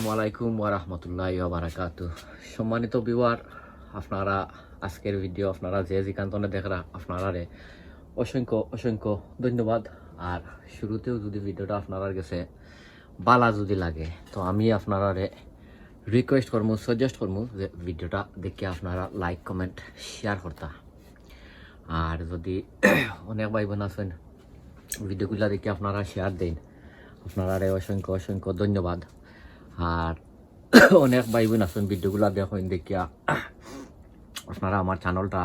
আসসালামু আলাইকুম ওয়া রাহমাতুল্লাহি ওয়া বারাকাতু সম্মানিত বিওয়ার আপনারা আজকের ভিডিও আপনারা যে যেখানে দেখরা, আপনারা অসংখ্য অসংখ্য ধন্যবাদ। আর শুরুতেও যদি ভিডিওটা আপনারা গেছে বালা যদি লাগে, তো আমি আপনারা রিকোয়েস্ট করব সাজেস্ট করব যে ভিডিওটা দেখে আপনারা লাইক কমেন্ট শেয়ার করতা। আর যদি অনেক ভাই বোন আছেন ভিডিওগুলো দেখে আপনারা শেয়ার দেন, আপনারা রে অসংখ্য অসংখ্য ধন্যবাদ। আর অনেক ভাই বোন আছেন, ভিডিওগুলো দেখেন, দেখিয়া। আপনারা আমার চ্যানেলটা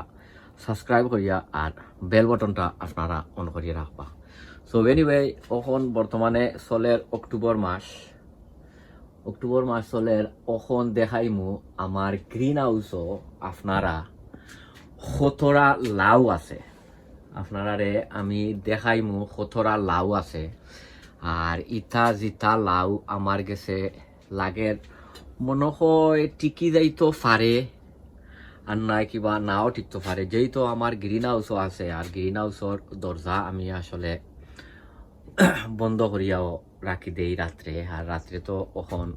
সাবস্ক্রাইব করিয়া আর বেল বটনটা আপনারা অন করিয়া রাখবা। সো এনিওয়ে এখন বর্তমানে চলের অক্টোবর মাস। অক্টোবর মাস চলের এখন দেখাইমু আমার গ্রিন হাউসও আপনারা সতরা লাউ আছে। আপনারারে আমি দেখাইমু সতরা লাউ আছে। আর ইটা জিতা লাউ আমার গেছে লাগে। মনে হয় টিকি যাইতো পারে আর নাই কিবা নাও টিকতে পারে যেহেতু আমার গ্রিন হাউসও আছে আর গ্রিন হাউসর দরজা আমি আসলে বন্ধ করিয়াও রাখি দেই রাত্রে আর রাত্রে তো এখন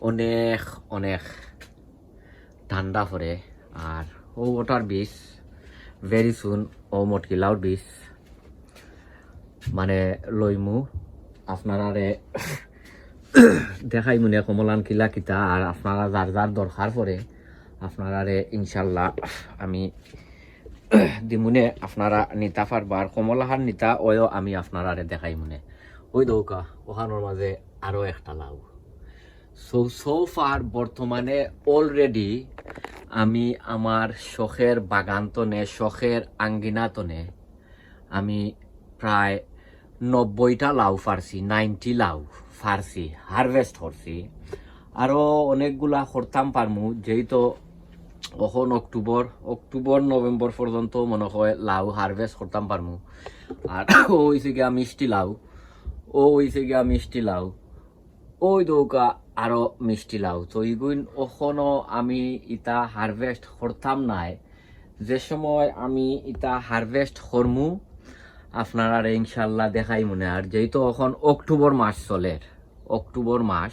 অনেক অনেক ঠান্ডা পড়ে আর ও ওটার বিষ ভেরি সুন ও মটকি লাউড বিষ। মানে লইমু আপনারারে দেখাই মনে কমলান কিলা কিতা, আর আপনারা যার যার দরকার পড়ে আপনারারে ইনশাল্লাহ আমি দিমুনে আপনারা নিতা পারবার কমলাহার নিতা ওয়ও আমি আপনারারে দেখাই মনে। ওই দৌকা ওখানোর মাঝে আরও একটা লাউ সো সো ফার বর্তমানে অলরেডি আমি আমার শখের বাগানতনে, শখের আঙ্গিনাতনে আমি প্রায় নব্বইটা লাউ ফারছি নাইনটি লাউ। ফারছি হারভেস্ট করছি আরও অনেকগুলা করতাম পারমু যেহেতু এখন অক্টোবর অক্টোবর, নভেম্বর পর্যন্ত মনে হয় লাউ হারভেস্ট করতাম পারমু। আর ও হয়েছে গিয়া মিষ্টি লাউ, ও হয়েছে গিয়া মিষ্টি লাউ, ওই দৌকা আরও মিষ্টি লাউ। তো ইগুইন ওখনো আমি ইটা হারভেস্ট করতাম নাই। যে সময় আমি ইটা হারভেস্ট করমু আপনারা ইনশাল্লাহ দেখাই মনে আর যেহেতু এখন অক্টোবর মাস চলের, অক্টোবর মাস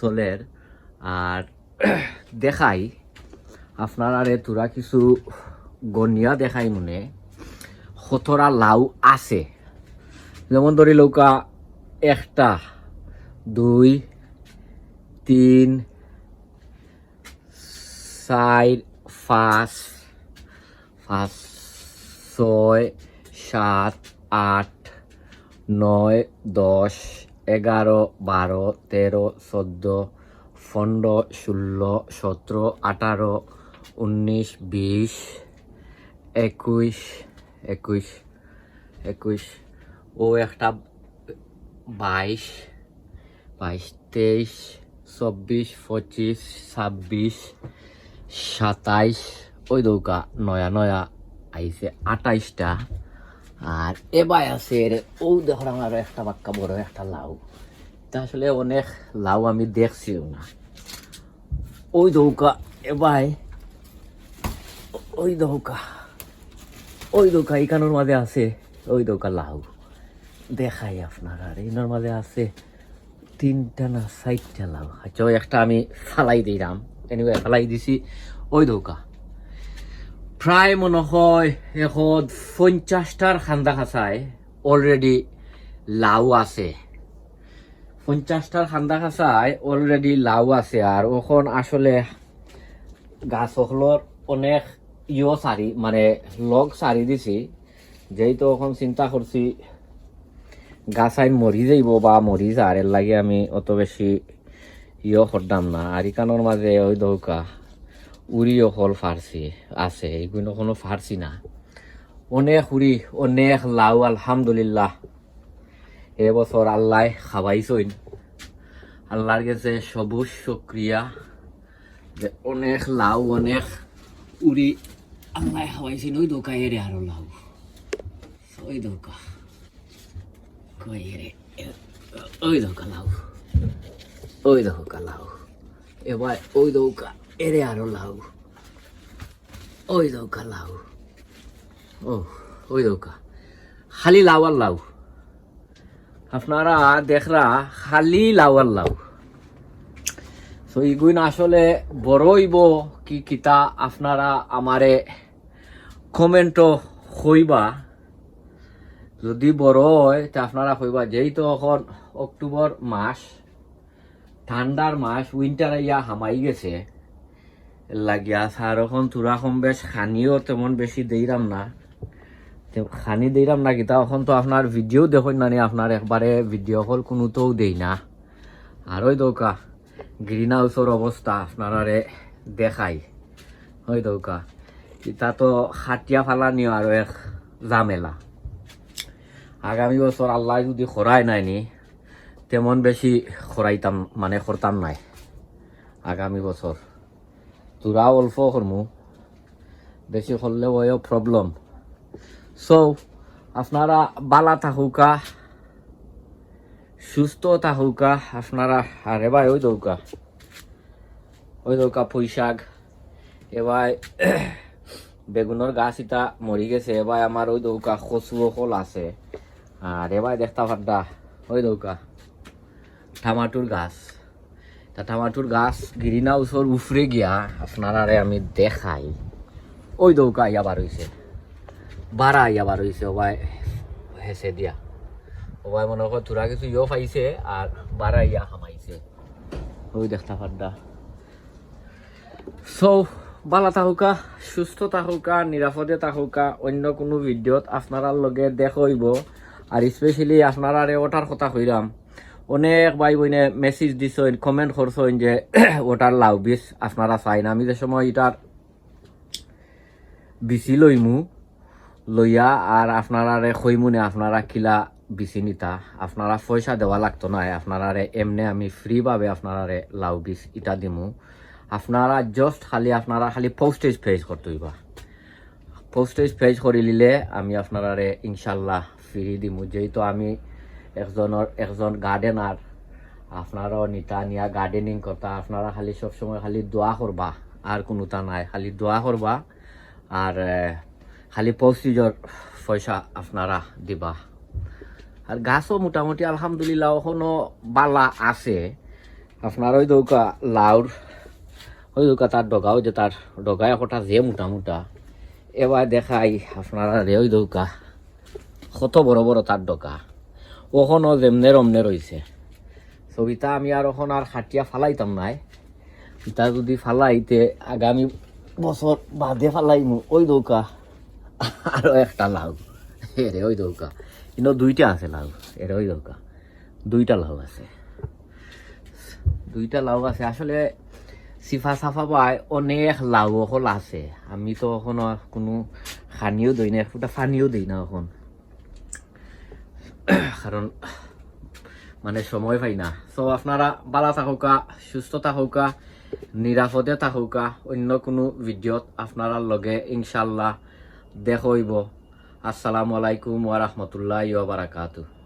চলের, আর দেখাই, আপনার রে তোরা কিছু গনিয়া দেখাই মনে সতরা লাউ আছে। যেমন ধরি লৌকা, একটা, দুই, তিন, চার, পাঁচ পাঁচ, ছয় সাত, আট, নয়, দশ, এগারো, বারো, তেরো, চোদ্দ, পনেরো ষোলো সতেরো, আঠারো, উনিশ, বিশ, একুশ একুশ একুশ। ও একটা বাইশ বাইশ, তেইশ, চব্বিশ, পঁচিশ, ছাব্বিশ, সাতাইশ। ওই দৌকা, নয়া নয়া, আইছে আঠাইশটা। আর এবার আছে রে ও দেখলাম আরও একটা বাক্কা বড় একটা লাউ। তা আসলে অনেক লাউ আমি দেখছিও না। ওই দৌকা এবার ওই দৌকা ওই দৌকা এখানোর মাঝে আছে, ওই দৌকা লাউ। দেখাই আপনারা আর এনার মাঝে আছে তিনটা না চারটা লাউ। আচ্ছা একটা আমি ফালাই দিলাম। এনিওয়ে ফালাই দিছি, ওই দৌকা। প্রায় মনে হয় এখন পঞ্চাশটার খান্দা খাঁচায় অলরেডি লাউ আছে পঞ্চাশটার খান্দা খাঁচায় অলরেডি লাউ আছে আর ওখন আসলে গাছ হলর অনেক ইয় সারি মানে লগ সারি দিছি যেহেতু এখন চিন্তা করছি গাছাই মরি যাইব বা মরি যার এর লাগে আমি অত বেশি ইয় করতাম না। আর ইকানোর মাঝে ওই দৌকা। উড়িও হল ফার্সি আছে এগুলো কোনো ফার্সি না। অনেক উড়ি অনেক লাউ আলহামদুলিল্লাহ। এবছর আল্লাহ খাওয়াইছইন আল্লাহর কাছে সবুজ শুক্রিয়া যে অনেক লাউ অনেক উড়ি আল্লাহ খাওয়াইছেন ওই দোকা এরে আরও লাউ ওই দোকা। ওই দোকা লাউ ওই দোকা লাউ এবার ওই দৌকা এরে আরও লাউ ওই দৌকা লাউ ও ওই দৌকা খালি লাউ আর লাউ আপনারা দেখরা খালি লাউ আর লাউ সো ইগুইন আসলে বড়ইব কি কিতা আপনারা আমারে কমেন্টও হইবা যদি বড় হয় তা আপনারা কইবা যেহেতু এখন অক্টোবর মাস ঠান্ডার মাস উইন্টার ইয়া হামাই গেছে লাগিয়া সার এখন তুরা কম বেশ খানিও তেমন বেশি দেইরাম না। খানি দিলাম না কিতা এখন তো আপনার ভিডিও দেখুন না আপনার একবারে ভিডিও কল কোনোতেও দেই না। আর ওই দৌকা গ্রিন হাউসের অবস্থা আপনারারে দেখাই। ওই দৌকা ইতা তো খাটিয়া ফালানিও আর এক ঝামেলা আগামী বছর আল্লাহ যদি খরাই নাই নি, তেমন বেশি খরাইতাম মানে করতাম নাই। আগামী বছর তোরা অল্প করমু বেশি করলে ওই প্রবলেম সো আপনারা বালা থাকুকা, সুস্থ থাকুকা, আপনারা আরে ভাই, ওই দৌকা ওই দৌকা পুঁইশাক এবার বেগুনের গাছ ইটা মরি গেছে এবার আমার ওই দৌকা কচুও কল আছে। আর এবার দেখতে পাড্ডা ওই দৌকা টামাটোর গাছ। তা টামাটোর গাছ গ্রিন হাউসের উফরে গিয়া আপনারারে আমি দেখাই। ওই দৌকা ইয়া বার হইছে বারা ইয়া বার হইছে ওবাই হেসে দিয়া। ওবাই মনে কর তোরা কিছু ইয়ে পাইছে আর বারা ইয়া হামাইছে। ওই দেখতে পাড্ডা সো বালা থাকুকা সুস্থ থাকুকা নিরাপদে থাকুকা অন্য কোনো ভিডিওত আপনার লগে দেখইব। আর স্পেশালি আপনারা ওটার কথা কইরাম অনেক ভাই বোনে মেসেজ দিছেন কমেন্ট করছেন যে ওটার লাউ বিষ আপনারা চাই না আমি যে সময় এটার বিচি লইমু, লইয়া আর আপনারা কইমুনে আপনারা কিলা বিচি নিতা। আপনারা পয়সা দেওয়া লাগতো না আপনারা এমনি আমি ফ্রিভাবে আপনারা লাউ বিষ ইটা দিমু। আপনারা জাস্ট খালি, আপনারা খালি পোস্টেজ পেজ করতে হইবা। পোস্টেজ পেজ করে আমি আপনারা ইনশাল্লাহ ফ্রি দিমু। যেহেতু আমি একজনের একজন গার্ডেনার আপনারাও নিতা নিয়া গার্ডেনিং করতা, আপনারা খালি সবসময় খালি দোয়া করবা, আর কোনোটা নাই, খালি দোয়া করবা, আর খালি পোস্টেজর পয়সা আপনারা দিবা। আর গাছও মোটামুটি আলহামদুলিল্লাহ এখনও বালা আছে। আপনার ওই দৌকা লাউর, ওই দৌকা তার ডগাও যে তার ডগায় কটা যে মোটা মোটা এবার দেখাই আপনারা রে ওই দৌকা, কত বড় বড় তার ডগা। ওখনও যেমনে রমনে রয়েছে ছবিটা আমি আর ওখন আর খাটিয়া ফালাইতাম নাই। ইটা যদি ফালাইতে আগামী বছর বাদে ফালাইমু, ওই দৌকা আরও একটা লাউ এরে, ওই দৌকা কিন্তু দুইটা আছে লাউ এরে, ওই দৌকা দুইটা লাউ আছে। দুইটা লাউ আছে। আসলে সিফা সাফা পায়, অনেক লাউ হল আছে। আমি তো এখনও কোনো খানিও দিই না একটা ফানিও দিই না এখন। কারণ মানে সময় পাই না। সো আপনারা বালা থাকুকা সুস্থ থাকুকা, নিরাপদে থাকুকা, অন্য কোনো ভিডিওত আপনারা লগে ইনশাল্লাহ দেখইব আসসালামু আলাইকুম ওয়া বারাকাতুহু।